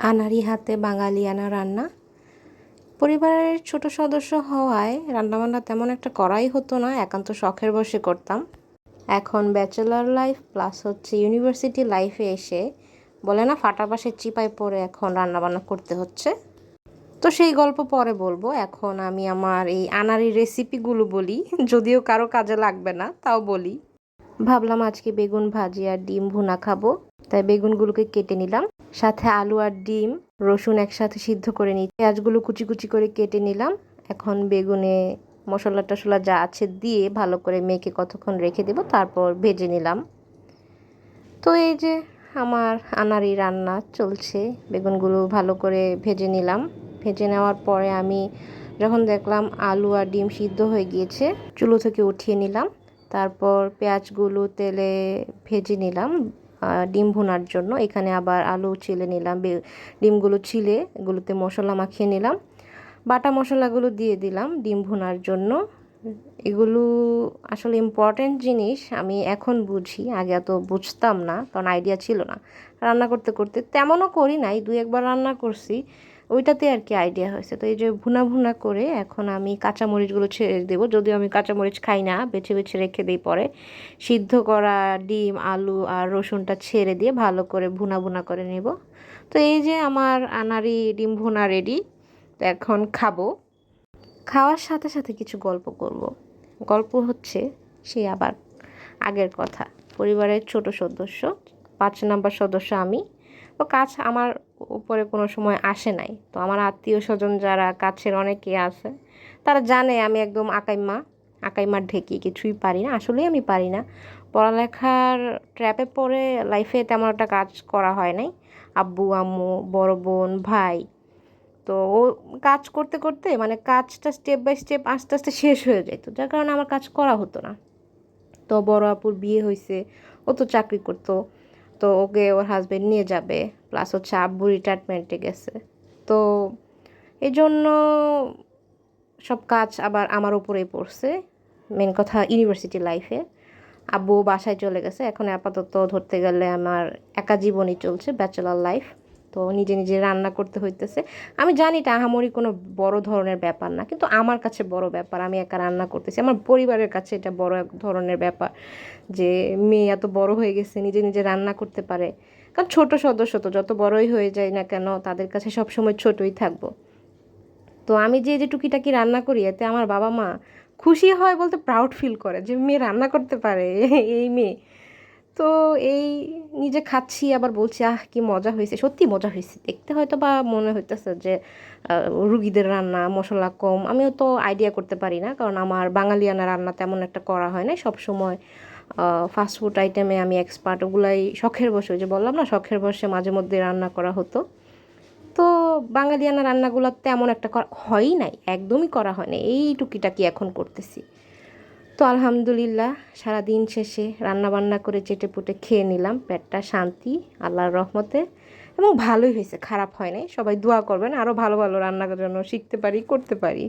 আনারি হাতে বাঙালিয়ানা রান্না। পরিবারের ছোট সদস্য হওয়ায় রান্নাবান্না তেমন একটা করাই হতো না, একান্ত শখের বসে করতাম। এখন ব্যাচেলার লাইফ প্লাস হচ্ছে ইউনিভার্সিটি লাইফে এসে বলে না ফাটা পাশে চিপায় পড়ে এখন রান্নাবান্না করতে হচ্ছে। তো সেই গল্প পরে বলব। এখন আমি আমার এই আনারি রেসিপিগুলো বলি, যদিও কারও কাজে লাগবে না, তাও বলি। ভাবলাম আজকে বেগুন ভাজি আর ডিম ভুনা খাব। তাই বেগুনগুলোকে কেটে নিলাম। সাথে আলু আর ডিম, রসুন একসাথে সিদ্ধ করে নিই পেঁয়াজগুলো কুচি কুচি করে কেটে নিলাম। এখন বেগুনে মশলা টশলা যা আছে দিয়ে ভালো করে মেখে কতক্ষণ রেখে দেবো তারপর ভেজে নিলাম। তো এই যে আমার আনারি রান্না চলছে। বেগুনগুলো ভালো করে ভেজে নিলাম। ভেজে নেওয়ার পরে আমি যখন দেখলাম আলু আর ডিম সিদ্ধ হয়ে গিয়েছে, চুলো থেকে উঠিয়ে নিলাম। তারপর পেঁয়াজগুলো তেলে ভেজে নিলাম। ডিম ভুনার জন্য। এখানে আবার আলু ছিলে নিলাম ডিমগুলো ছিলে, এগুলোতে মশলা মাখিয়ে নিলাম। বাটা মশলাগুলো দিয়ে দিলাম ডিম ভুনার জন্য। এগুলো আসলে ইম্পর্টেন্ট জিনিস, আমি এখন বুঝি, আগে এত বুঝতাম না, কারণ আইডিয়া ছিল না। রান্না করতে করতে তেমনও করি নাই দু একবার রান্না করছি। ওইটাতে আর কি আইডিয়া হয়েছে। তো এই যে ভুনা ভুনা করে এখন আমি কাঁচামরিচগুলো ছেড়ে দেবো। যদিও আমি কাঁচামরিচ খাই না, বেছে বেছে রেখে দিই পরে। সিদ্ধ করা ডিম, আলু আর রসুনটা ছেড়ে দিয়ে ভালো করে ভুনা ভুনা করে নেব। তো এই যে আমার আনারি ডিম ভুনা রেডি তো এখন খাব। খাওয়ার সাথে সাথে কিছু গল্প করব। গল্প হচ্ছে সেই আবার আগের কথা। পরিবারের ছোট সদস্য, পাঁচ নাম্বার সদস্য আমি। তো কাজ আমার উপরে কোনো সময় আসে নাই। তো আমার আত্মীয় স্বজন যারা কাছের অনেকে আছে, তারা জানে আমি একদম আকাইমা আকাইমার ঢেকি, কিছুই পারি না, আসলেই আমি পারি না। পড়ালেখার ট্র্যাপে পড়ে লাইফে তেমন একটা কাজ করা হয় নাই। আব্বু, আম্মু, বড় বোন, ভাই, তো ও কাজ করতে করতে মানে কাজটা স্টেপ বাই স্টেপ আস্তে আস্তে শেষ হয়ে যেত যার কারণে আমার কাজ করা হতো না। তো বড় আপুর বিয়ে হয়েছে ও তো চাকরি করতো। তো ওকে ওর হাজব্যান্ড নিয়ে যাবে প্লাস হচ্ছে আব্বু রিটায়ারমেন্টে গেছে। তো এই জন্য সব কাজ আবার আমার উপরেই পড়ছে মেন কথা ইউনিভার্সিটি লাইফে আব্বু বাসায় চলে গেছে, এখন আপাতত ধরতে গেলে আমার একা জীবনই চলছে ব্যাচেলার লাইফ তো নিজে নিজে রান্না করতে হইতেছে। আমি জানি এটা আহামরি কোনো বড় ধরনের ব্যাপার না, কিন্তু আমার কাছে বড় ব্যাপার, আমি একা রান্না করতেছি। আমার পরিবারের কাছে এটা বড় এক ধরনের ব্যাপার যে মেয়ে এত বড় হয়ে গেছে, নিজে নিজে রান্না করতে পারে। কারণ ছোট সদস্য তো, যত বড়ই হয়ে যায় না কেন, তাদের কাছে সবসময় ছোটই থাকব। তো আমি যে যে টুকিটাকি রান্না করি, এতে আমার বাবা মা খুশি হয় বলতে প্রাউড ফিল করে যে মেয়ে রান্না করতে পারে, এই মেয়ে। তো এই নিজে খাচ্ছি, আবার বলছি, আহ, কি মজা হয়েছে। সত্যি মজা হয়েছে। দেখতে হয়তো বা মনে হইতেছে যে রুগীদের রান্না, মশলা কম। আমিও তো আইডিয়া করতে পারি না, কারণ আমার বাঙালিয়ানা রান্না তেমন একটা করা হয় না সবসময় ফাস্টফুড আইটেমে আমি এক্সপার্ট ওগুলাই শখের বসে যে বললাম না, শখের বসে মাঝে মধ্যে রান্না করা হতো। তো বাঙালিয়ানা রান্নাগুলো তেমন একটা হয়ই নাই, একদমই করা হয় না এই টুকিটাকি এখন করতেছি? তো আলহামদুলিল্লাহ সারা দিন শেষে রান্না বান্না করে চেটে পুটে খেয়ে নিলাম। পেটটা শান্তি, আল্লাহর রহমতে। এবং ভালোই হয়েছে, খারাপ হয় নাই। সবাই দোয়া করবেন আরও ভালো ভালো রান্না জন্য শিখতে পারি, করতে পারি।